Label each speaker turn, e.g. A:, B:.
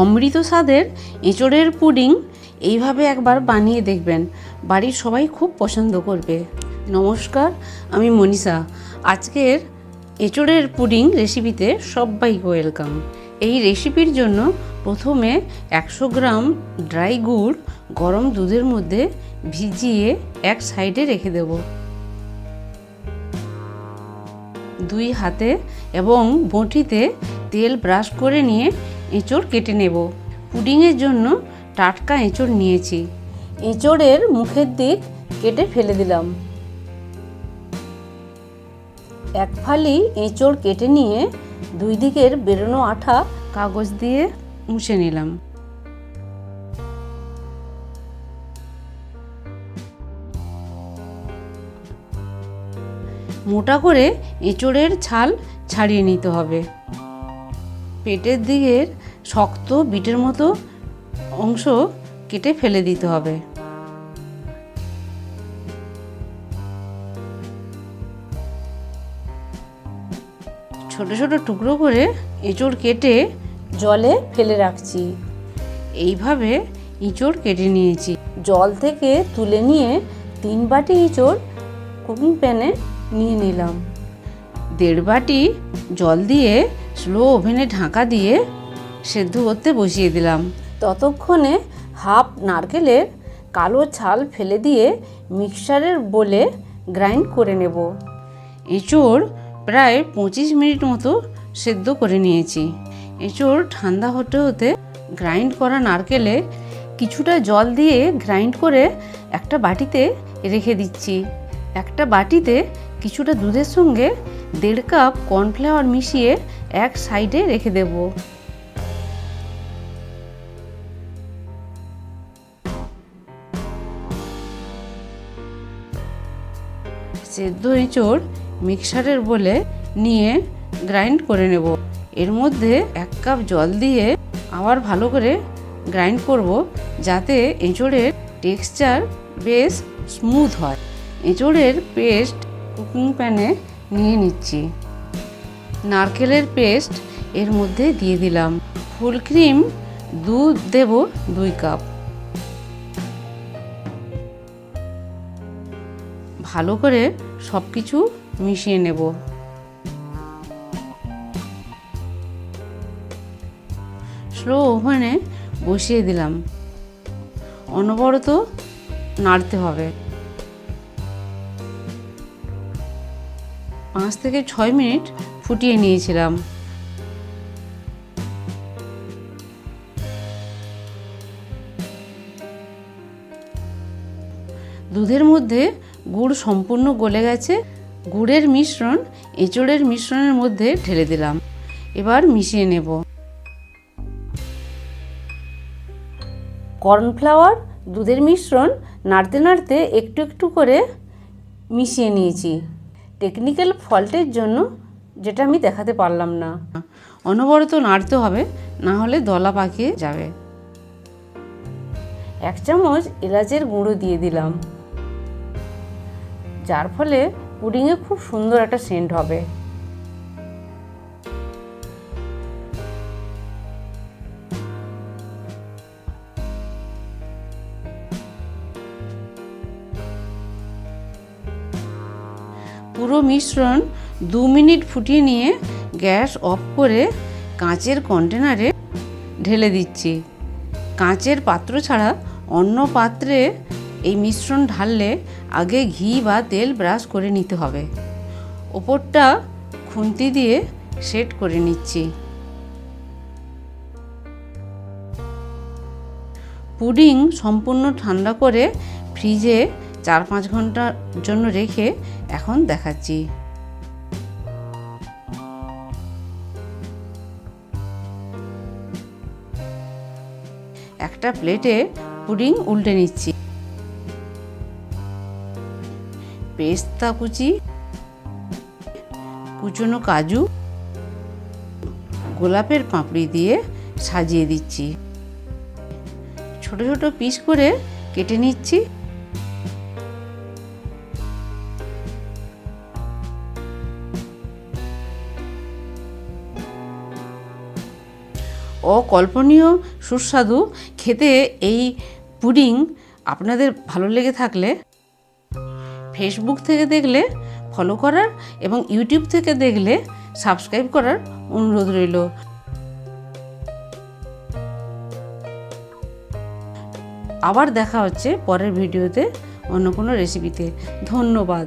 A: অমৃত স্বাদের এঁচড়ের পুডিং এইভাবে একবার বানিয়ে দেখবেন। বাড়ির সবাই খুব পছন্দ করবে। নমস্কার, আমি মনীষা। আজকের এঁচড়ের পুডিং রেসিপিতে সবাইকে ওয়েলকাম। এই রেসিপির জন্য প্রথমে একশো গ্রাম ড্রাই গুড় গরম দুধের মধ্যে ভিজিয়ে এক সাইডে রেখে দেবো। দুই হাতে এবং বঁটিতে তেল ব্রাশ করে নিয়ে এঁচড় কেটে নেব। পুডিংয়ের জন্য টাটকা এঁচড় নিয়েছি। এঁচড়ের মুখের দিক কেটে ফেলে দিলাম। এক ফালি এঁচড় কেটে নিয়ে দুই দিকের বেরোনো আঠা কাগজ দিয়ে মুছে নিলাম। মোটা করে এঁচড়ের ছাল ছাড়িয়ে নিতে হবে। পেটের দিকের শক্ত বিটের মতো অংশ কেটে ফেলে দিতে হবে। ছোট ছোট টুকরো করে এঁচড় কেটে জলে ফেলে রাখছি। এইভাবে ইঁচড় কেটে নিয়েছি। জল থেকে তুলে নিয়ে তিন বাটি ইঁচড় কুকিং প্যানে নিয়ে নিলাম। দেড় বাটি জল দিয়ে স্লো ওভেনে ঢাকা দিয়ে সেদ্ধ করতে বসিয়ে দিলাম। ততক্ষণে হাফ নারকেলের কালো ছাল ফেলে দিয়ে মিক্সারের বলে গ্রাইন্ড করে নেব। এঁচড় প্রায় পঁচিশ মিনিট মতো সেদ্ধ করে নিয়েছি। এঁচড় ঠান্ডা হতে হতে গ্রাইন্ড করা নারকেলে কিছুটা জল দিয়ে গ্রাইন্ড করে একটা বাটিতে রেখে দিচ্ছি। একটা বাটিতে কিছুটা দুধের সঙ্গে দেড় কাপ কর্নফ্লাওয়ার মিশিয়ে এক সাইডে রেখে দেব। সেদ্ধ এঁচড় মিক্সারের বলে নিয়ে গ্রাইন্ড করে নেব। এর মধ্যে এক কাপ জল দিয়ে আবার ভালো করে গ্রাইন্ড করব যাতে এঁচড়ের টেক্সচার বেশ স্মুথ হয়। এঁচড়ের পেস্ট কুকিং প্যানে নিয়ে নিচ্ছি। নারকেলের পেস্ট এর মধ্যে দিয়ে দিলাম। ফুল ক্রিম, দুধ দেব দুই কাপ। ভালো করে সব কিছু মিশিয়ে নেব। স্লো ওভেনে বসিয়ে দিলাম। অনবরত নাড়তে হবে। পাঁচ থেকে ছয় মিনিট ফুটিয়ে নিয়েছিলাম। দুধের মধ্যে গুড় সম্পূর্ণ গলে গেছে। গুড়ের মিশ্রণ, এঁচড়ের মিশ্রণের মধ্যে ঢেলে দিলাম। এবার মিশিয়ে নেব। কর্নফ্লাওয়ার, দুধের মিশ্রণ নাড়তে নাড়তে একটু একটু করে মিশিয়ে নিয়েছি। টেকনিক্যাল ফল্টের জন্য যেটা আমি দেখাতে পারলাম না। অনবরত নাড়তে হবে, না হলে দলা পাকিয়ে যাবে। এক চামচ এলাচের গুঁড়ো দিয়ে দিলাম। যার ফলে পুডিংয়ে খুব সুন্দর একটা সেন্ট হবে। পুরো মিশ্রণ দু মিনিট ফুটিয়ে নিয়ে গ্যাস অফ করে কাঁচের কন্টেনারে ঢেলে দিচ্ছি। কাঁচের পাত্র ছাড়া অন্য পাত্রে এই মিশ্রণ ঢাললে আগে ঘি বা তেল ব্রাশ করে নিতে হবে। ওপরটা খুন্তি দিয়ে সেট করে নিচ্ছি। পুডিং সম্পূর্ণ ঠান্ডা করে ফ্রিজে চার পাঁচ ঘণ্টার জন্য রেখে এখন দেখাচ্ছি। একটা প্লেটে পুডিং উল্টে নিচ্ছি। পেস্তা কুচি, কুচনো কাজু, গোলাপের পাপড়ি দিয়ে সাজিয়ে দিচ্ছি। ছোট ছোট পিস করে কেটে নিচ্ছি। অকল্পনীয় সুস্বাদু। খেতে এই পুডিং আপনাদের ভালো লেগে থাকলে ফেসবুক থেকে দেখলে ফলো করার এবং ইউটিউব থেকে দেখলে সাবস্ক্রাইব করার অনুরোধ রইল। আবার দেখা হচ্ছে পরের ভিডিওতে অন্য কোনো রেসিপিতে ধন্যবাদ।